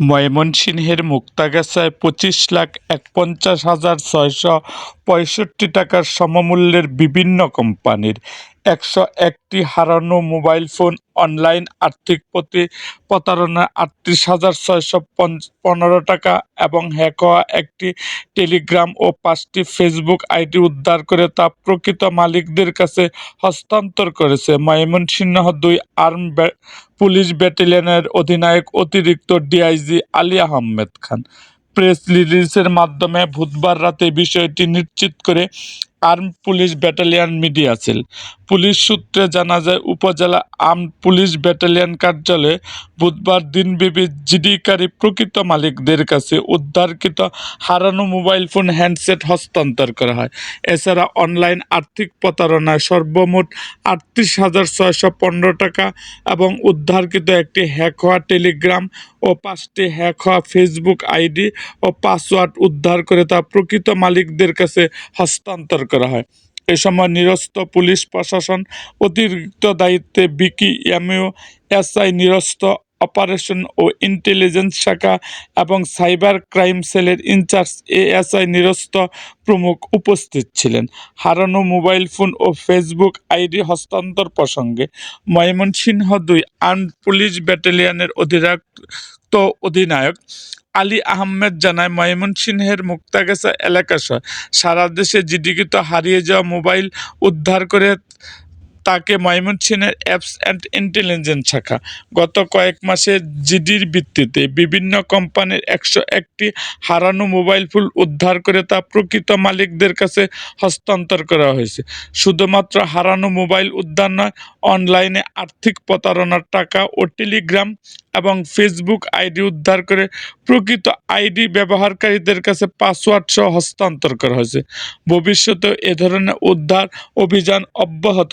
ময়মনসিংহের মুক্তাগাছায় পঁচিশ লাখ একপঞ্চাশ হাজার ছয়শো পঁয়ষট্টি টাকার সমমূল্যের বিভিন্ন কোম্পানির একশো একটি হারানো মোবাইল ফোন অনলাইন আর্থিক প্রতি প্রতারণা আটত্রিশ হাজার ছয়শো পনেরো টাকা এবং হ্যাক হওয়া একটি টেলিগ্রাম ও পাঁচটি ফেসবুক আইডি উদ্ধার করে তা প্রকৃত মালিকদের কাছে হস্তান্তর করেছে। ময়মনসিংহ দুই আর্ম পুলিশ ব্যাটালিয়নের অধিনায়ক অতিরিক্ত ডিআইজি আলী আহমেদ খান। প্রেস রিলিজের মাধ্যমে বুধবার রাতে বিষয়টি নিশ্চিত করে arm police battalion media cell police সূত্রে জানা যায়, উপজেলা আর্ম পুলিশ ব্যাটালিয়ন কার্যালয়ে বুধবার দিনব্যাপী জিডিকারী প্রকৃত মালিকদের কাছে উদ্ধারকৃত হারানো মোবাইল ফোন হ্যান্ডসেট হস্তান্তর করা হয়। এছাড়া অনলাইন আর্থিক প্রতারণায় সর্বমোট আটত্রিশ হাজার ছয়শো পনেরো টাকা এবং উদ্ধারকৃত একটি হ্যাক হওয়া টেলিগ্রাম ও পাঁচটি হ্যাক হওয়া ফেসবুক আইডি ও পাসওয়ার্ড উদ্ধার করে তা প্রকৃত মালিকদের কাছে হস্তান্তর করা হয়। এ সময় নিরস্ত পুলিশ প্রশাসন অতিরিক্ত দায়িত্বে বিকি এমইউ, এসআই নিরস্ত অপারেশন ও ইন্টেলিজেন্স শাখা এবং সাইবার ক্রাইম সেলের ইনচার্জ এএসআই নিরস্ত প্রমুখ উপস্থিত ছিলেন। হারানো মোবাইল ফোন ও ফেসবুক আইডি হস্তান্তর প্রসঙ্গে ময়মনসিংহ দুই আর্মড পুলিশ ব্যাটালিয়নের অধিনায়ক অধিনায়ক আলী আহমেদ জানায় ময়মনসিংহের মুক্তাগাছা এলাকাসহ সারা দেশে জিডিকৃত হারিয়ে যাওয়া মোবাইল উদ্ধার করে তাকে ময়মনসিংহের অ্যাপস অ্যান্ড ইন্টেলিজেন্স শাখা। গত কয়েক মাসে জিডির ভিত্তিতে বিভিন্ন কোম্পানির একশো একটি হারানো মোবাইল ফোন উদ্ধার করে তা প্রকৃত মালিকদের কাছে হস্তান্তর করা হয়েছে। শুধুমাত্র হারানো মোবাইল উদ্ধার নয়, অনলাইনে আর্থিক প্রতারণার টাকা ও টেলিগ্রাম এবং ফেসবুক আইডি উদ্ধার করে প্রকৃত আইডি ব্যবহারকারীদের কাছে পাসওয়ার্ড সহ হস্তান্তর করা হয়েছে। ভবিষ্যতে এ ধরনের উদ্ধার অভিযান অব্যাহত